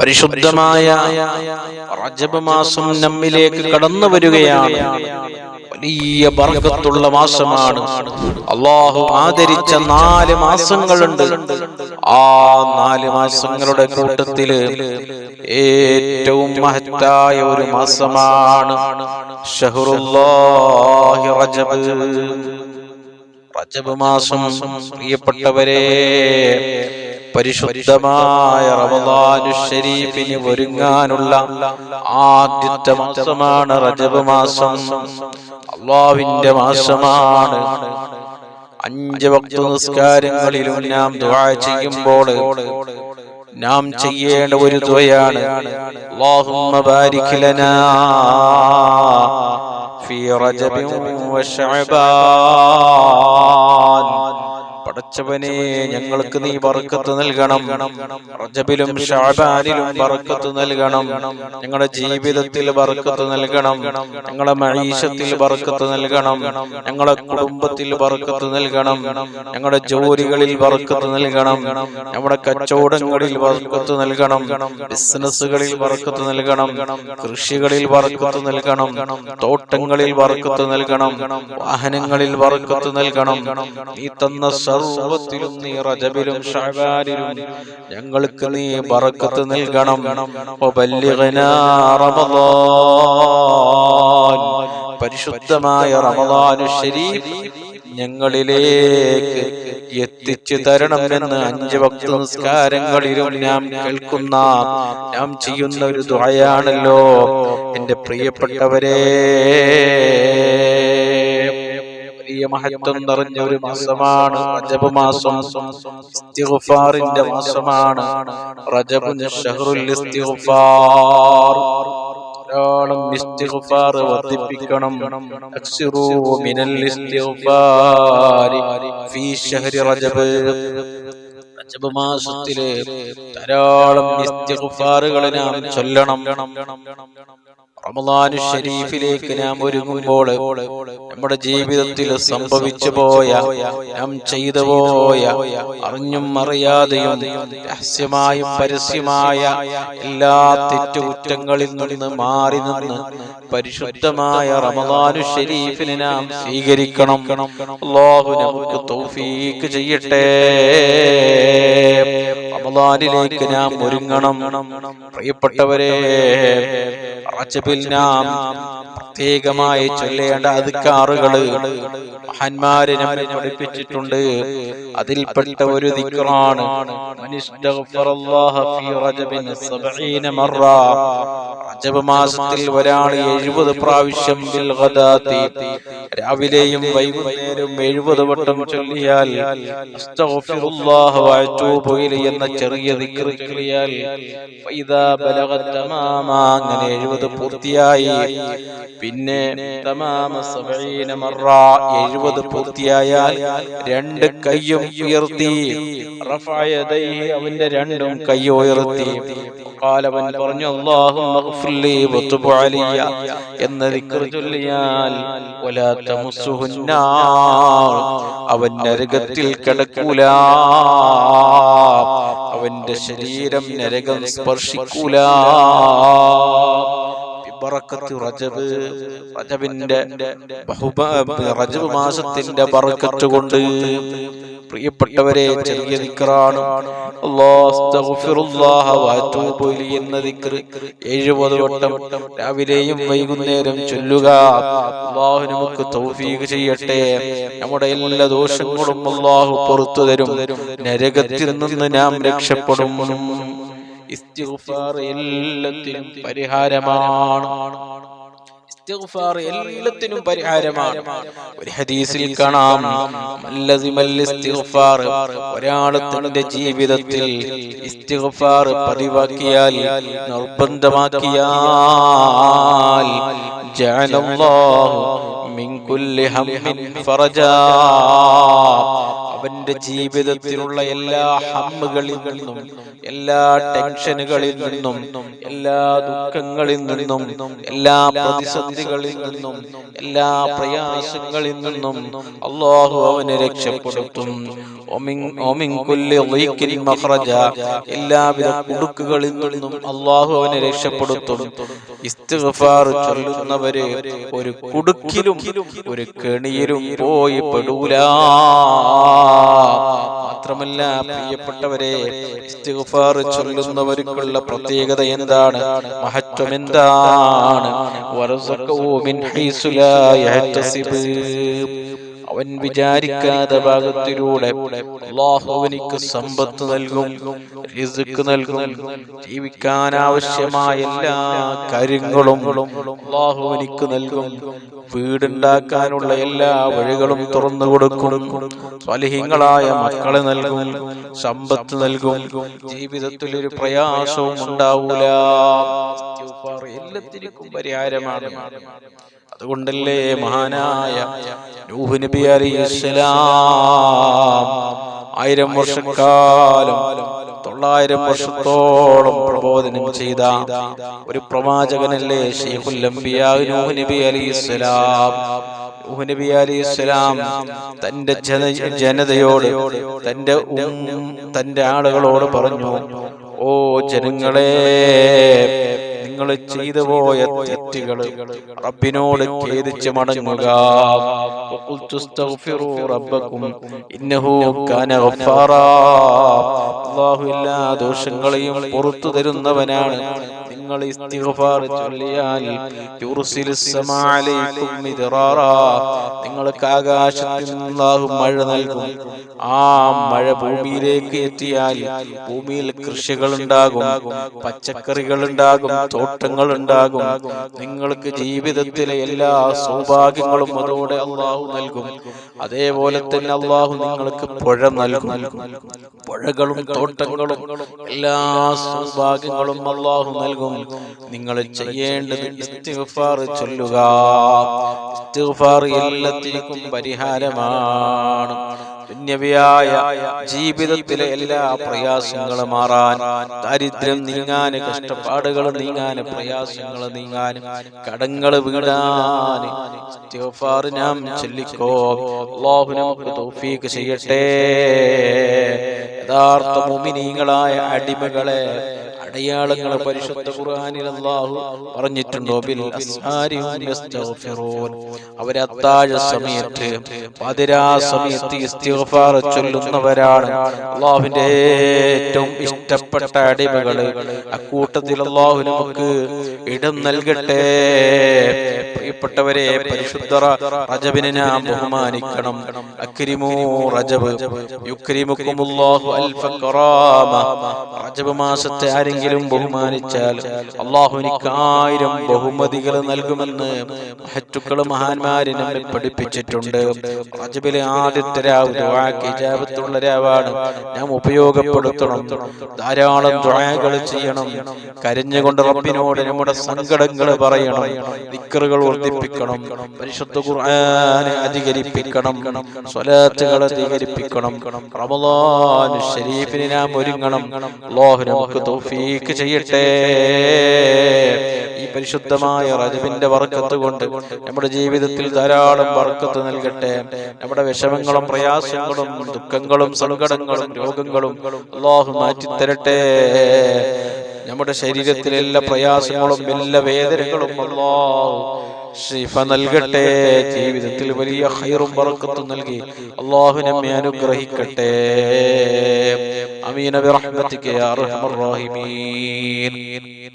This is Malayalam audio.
പരിശുദ്ധമായ റജബ് മാസം നമ്മിലേക്ക് കടന്നു വരികയാണ്. വലിയ ബർക്കത്തുള്ള മാസമാണ്. അള്ളാഹു ആദരിച്ച നാല് മാസങ്ങളുണ്ട്. ആ നാല് മാസങ്ങളുടെ കൂട്ടത്തിൽ ഏറ്റവും മഹത്തായ ഒരു മാസമാണ്. ഷഹറുല്ലാഹി റജബ്. റജബ് മാസം പ്രിയപ്പെട്ടവരെ പരിശുദ്ധമായ റമദാനു ഷരീഫിന് ഒരുങ്ങാനുള്ള ആദ്യത്തെ മാസമാണ് റജബ് മാസം അള്ളാവിന്റെ മാസമാണ്. അഞ്ച് ഭക്ത നിസ്കാരങ്ങളിലും നാം ദുആ ചെയ്യുമ്പോൾ നാം ചെയ്യേണ്ട ഒരു ദുആയാണ് അല്ലാഹുമ്മ ബാരിക് ലനാ في رجب وشعبان പടച്ചവനെ ഞങ്ങൾക്ക് നീ ബർക്കത്ത് നൽകണം റജബിലും ഷാബാനിലും ബർക്കത്ത് നൽകണം ഞങ്ങളുടെ ജീവിതത്തിൽ ബർക്കത്ത് നൽകണം ഞങ്ങളുടെ മനീഷത്തിൽ ബർക്കത്ത് നൽകണം ഞങ്ങളുടെ കുടുംബത്തിൽ ബർക്കത്ത് നൽകണം ഞങ്ങളുടെ ജോലികളിൽ ബർക്കത്ത് നൽകണം നമ്മുടെ കച്ചവടങ്ങളിൽ ബർക്കത്ത് നൽകണം ബിസിനസ്സുകളിൽ ബർക്കത്ത് നൽകണം കൃഷികളിൽ ബർക്കത്ത് നൽകണം തോട്ടങ്ങളിൽ ബർക്കത്ത് നൽകണം വാഹനങ്ങളിൽ ബർക്കത്ത് നൽകണം നീ തന്ന സർവത്തിലും നീ റജബിലും ഷഅബാനിലും ഞങ്ങൾക്ക് നീ ബർക്കത്ത് നൽകണം. ഓ ബല്ലിഗനാ റമളാൻ പരിശുദ്ധമായ റമദാനു ശരീഫ് ഞങ്ങളിലേക്ക് എത്തിച്ചു തരണം എന്ന് അഞ്ച് ഭക്ത നിസ്കാരങ്ങളിലും നാം കേൾക്കുന്ന നാം ചെയ്യുന്ന ഒരു ദുആയാണല്ലോ. എന്റെ പ്രിയപ്പെട്ടവരെ വലിയ മഹത്വം നിറഞ്ഞ ഒരു മാസമാണ് റജബ് മാസം ഇസ്തിഗ്ഫാറിന്റെ മാസമാണ്. റജബുൻ ഷഹറുൽ ഇസ്തിഗ്ഫാർ. ധാരാളം ഇസ്തിഗ്ഫാർ വർദ്ധിപ്പിക്കണം. അക്സിറൂ മിനൽ ഇസ്തിഗ്ഫാരി ഫീ ഷഹരി റജബ്. റജബ് മാസത്തിൽ ധാരാളം ഇസ്തിഗ്ഫാറുകൾ നാം ചൊല്ലണം. റമദാനു ഷരീഫിലേക്ക് നാം ഒരുങ്ങുമ്പോൾ നമ്മുടെ ജീവിതത്തിൽ സംഭവിച്ചു പോയ നാം ചെയ്തു പോയ അറിഞ്ഞും അറിയാതെയും രഹസ്യമായും പരസ്യമായ എല്ലാ തെറ്റുകുറ്റങ്ങളിൽ നിന്ന് മാറി നിന്ന് പരിശുദ്ധമായ റമദാനു ഷരീഫിനെ നാം സ്വീകരിക്കണം. അള്ളാഹു നമുക്ക് തൗഫീക്ക് ചെയ്യട്ടെ. റമദാനിലേക്ക് നാം ഒരുങ്ങണം. പ്രിയപ്പെട്ടവരെ റജബിൽ നാം പ്രത്യേകമായി ചൊല്ലേണ്ട അധികാറുകൾ മഹാന്മാര് നമ്മെ പഠിപ്പിച്ചിട്ടുണ്ട്. അതിൽപ്പെട്ട ഒരു ദിക്റാണ്. റജബ് മാസത്തിൽ ഒരാൾ എഴുപത് പ്രാവശ്യം രാവിലെയും വൈകുന്നേരം എഴുപത് വട്ടം ചൊല്ലിയാൽ എന്ന ചെറിയ ദിക്റ് ചൊല്ലിയാൽ അങ്ങനെ എഴുപത് പൂർത്തിയായി. പിന്നെ എഴുപത് പൂർത്തിയായാൽ രണ്ട് കയ്യും ഉയർത്തി. അവന്റെ രണ്ടും കൈ ഉയർത്തി. കാലവൻ പറഞ്ഞു എന്ന ചൊല്ലിയാൽ അവൻ നരകത്തിൽ കിടക്കൂല. അവന്റെ ശരീരം നരകം സ്പർശിക്കൂല. റജബ്. റജബിന്റെ റജബ് മാസത്തിന്റെ ബറക്കത്ത് കൊണ്ട് പ്രിയപ്പെട്ടവരെ ചെറിയ ഇലൈഹി എന്ന ദിക്ർ. 70 വട്ടം രാവിലെയും വൈകുന്നേരം ചൊല്ലുക. അല്ലാഹു നമുക്ക് തൗഫീഖ് ചെയ്യട്ടെ. നമ്മുടെ എല്ലാ ദോഷങ്ങളും അള്ളാഹു പുറത്തു തരും. നരകത്തിൽ നിന്ന് നാം രക്ഷപ്പെടും. എല്ലാത്തിനും പരിഹാരമാണ്. പരിഹാരമാണ്. ഒരു ഹദീസിൽ കാണാം ഇസ്തിഗ്ഫാർ ജീവിതത്തിൽ ഇസ്തിഗ്ഫാർ പതിവാക്കിയാൽ നിർബന്ധമാക്കിയാൽ ജഅലല്ലാഹു മിൻ കുല്ലി ഹംമിൻ അവന്റെ ജീവിതത്തിലുള്ള എല്ലാ ഹമ്മുകളിൽ നിന്നും എല്ലാ ടെൻഷനുകളിൽ നിന്നും എല്ലാ ദുഃഖങ്ങളിൽ നിന്നും എല്ലാ പ്രതിസന്ധികളിൽ നിന്നും എല്ലാ പ്രയാസങ്ങളിൽ നിന്നും അള്ളാഹു അവനെ രക്ഷപ്പെടുത്തും. എല്ലാവിധ കുടുക്കുകളിൽ നിന്നും അള്ളാഹു അവനെ രക്ഷപ്പെടുത്തും. ഇസ്തിഗ്ഫാർ ചൊല്ലുന്നവര് ഒരു കുടുക്കിലും ഒരു കെണിയിലും പോയി പെടൂല. മാത്രമല്ല പ്രിയപ്പെട്ടവരെ ഇസ്തിഗ്ഫാർ ചൊല്ലുന്നവർക്കുള്ള പ്രത്യേകത എന്താണ്? മഹത്വം എന്താണ്? മിൻ ഹൈസു ലാ യഹ്തസിബ്. അവൻ വിചാരിക്കാത്ത ഭാഗത്തിലൂടെ അള്ളാഹു അവനിക്ക് സമ്പത്ത് നൽകും റിസ്ക് നൽകും ജീവിക്കാൻ ആവശ്യമായ എല്ലാ കാര്യങ്ങളും അള്ളാഹു അവനിക്ക് നൽകും. വീടുണ്ടാക്കാനുള്ള എല്ലാ വഴികളും തുറന്നു കൊടുക്കും. സ്വലഹിങ്ങളായ മക്കളെ നൽകും. സമ്പത്ത് നൽകും. ജീവിതത്തിൽ ഒരു പ്രയാസവും ഉണ്ടാവൂല. എല്ലാത്തിനും പരിഹാരമാണ്. അതുകൊണ്ടല്ലേ മഹാനായ നൂഹ് നബി അലിസ്ലാം ആയിരം വർഷക്കാലം തൊള്ളായിരം വർഷത്തോളം പ്രബോധനം ചെയ്ത ഒരു പ്രവാചകനല്ലേ നൂഹ് നബി അലിസ്ലാം നബി അലൈഹിസ്സലാം. തന്റെ ജന ജനതയോട് തന്റെ തന്റെ ആളുകളോട് പറഞ്ഞു ഓ ജനങ്ങളെ നിങ്ങൾ ചെയ്തു പോയ തെറ്റുകൾ റബ്ബിനോട് ഖേദിച്ച് മടങ്ങുക. എല്ലാ ദോഷങ്ങളെയും പുറത്തു തരുന്നവനാണ്. നിങ്ങൾ ഇസ്തിഗ്ഫാർ ചൊല്ലിയാൽ നിങ്ങൾക്ക് ആകാശത്തിൽ നിന്ന് അല്ലാഹു മഴ നൽകും. ആ മഴ ഭൂമിയിലേക്ക് എത്തിയാൽ ഭൂമിയിൽ കൃഷികൾ ഉണ്ടാകും പച്ചക്കറികൾ ഉണ്ടാകും തോട്ടങ്ങൾ ഉണ്ടാകും. നിങ്ങൾക്ക് ജീവിതത്തിലെ എല്ലാ സൗഭാഗ്യങ്ങളും അതോടെ അള്ളാഹു നൽകും. അതേപോലെ തന്നെ അള്ളാഹു നിങ്ങൾക്ക് പുഴ നൽകും. പുഴകളും തോട്ടങ്ങളും എല്ലാ സൗഭാഗ്യങ്ങളും അള്ളാഹു നൽകും. നിങ്ങൾ ചെയ്യേണ്ടത് ഇസ്തിഗ്ഫാർ ചൊല്ലുക. ഇസ്തിഗ്ഫാർ എല്ലാത്തിനും പരിഹാരമാണ്. ദുന്യവിയായ ജീവിതത്തിലെ എല്ലാ പ്രയാസങ്ങളും മാറാൻ ദാരിദ്ര്യം നീങ്ങാൻ കഷ്ടപ്പാടുകൾ നീങ്ങാൻ പ്രയാസങ്ങൾ നീങ്ങാൻ കടങ്ങൾ വീടാൻ. നാം ചൊല്ലിക്കോ. അല്ലാഹു നമുക്ക് ചെയ്യട്ടെ. യഥാർത്ഥ മുഅ്മിനീങ്ങളായ അടിമകളെ അടയാളങ്ങൾ പരിശുദ്ധ ഖുർആനിൽ അല്ലാഹു പറഞ്ഞിട്ടുണ്ടോ? ബിൽ അസ്ഹാരി യസ്തഗ്ഫിറൂൻ. അവർ അത്താഴ സമയത്ത് പതിരാ സമയത്ത് ഇസ്തിഗ്ഫാർ ചൊല്ലുന്നവരാണ്. അള്ളാഹുവിന്റെ ഏറ്റവും ഇഷ്ടപ്പെട്ട അടിമകൾ അക്കൂട്ടത്തിൽ അള്ളാഹു നമുക്ക് ഇടം നൽകട്ടെ. പ്രിയപ്പെട്ടവരെ പരിശുദ്ധ റജബിനെ നാം ബഹുമാനിക്കണം. അക്രിമൂ റജബ്. യുക്രിമുക്കുമുല്ലാഹു അൽഫ റജബ് മാസത്തെ ആരെങ്കിലും ബഹുമാനിച്ചാൽ അള്ളാഹു എനിക്ക് ആയിരം ബഹുമതികൾ നൽകുമെന്ന് മഹറ്റുക്കൾ മഹാന്മാരെ നമ്മെ പഠിപ്പിച്ചിട്ടുണ്ട്. റജബിലെ ആദ്യത്തെ രാവ് രാവാണ് ഞാൻ ഉപയോഗപ്പെടുത്തണം. ധാരാളം ദുആകൾ ചെയ്യണം. കരഞ്ഞുകൊണ്ട് റബ്ബിനോട് നമ്മുടെ സങ്കടങ്ങൾ പറയണം. ദിക്റുകൾ വർദ്ധിപ്പിക്കണം. പരിശുദ്ധ ഖുർആൻ അധികരിപ്പിക്കണം. സ്വലാറ്റുകൾ അധികരിപ്പിക്കണം. റമദാൻ ഷരീഫിനെ നാം ഒരുങ്ങണം. അല്ലാഹു നമുക്ക് തൗഫീക്ക് ചെയ്യട്ടെ. ഈ പരിശുദ്ധമായ റജബിന്റെ വർക്കത്ത് കൊണ്ട് നമ്മുടെ ജീവിതത്തിൽ ധാരാളം വർക്കത്ത് നൽകട്ടെ. നമ്മുടെ വിഷമങ്ങളും പ്രയാസങ്ങളും ദുഃഖങ്ങളും സങ്കടങ്ങളും രോഗങ്ങളും അള്ളാഹു മാറ്റിത്തരട്ടെ നമ്മുടെ ശരീരത്തിലെ എല്ലാ പ്രയാസങ്ങളും എല്ലാ വേദനകളും അള്ളാഹു ഷിഫ നൽകട്ടെ. ജീവിതത്തിൽ വലിയ ഹൈറും ബറക്കത്തും നൽകി. അള്ളാഹു നമ്മെ അനുഗ്രഹിക്കട്ടെ. അമീന ബിറഹ്മതിക യാ അർഹമർ റഹീമീൻ.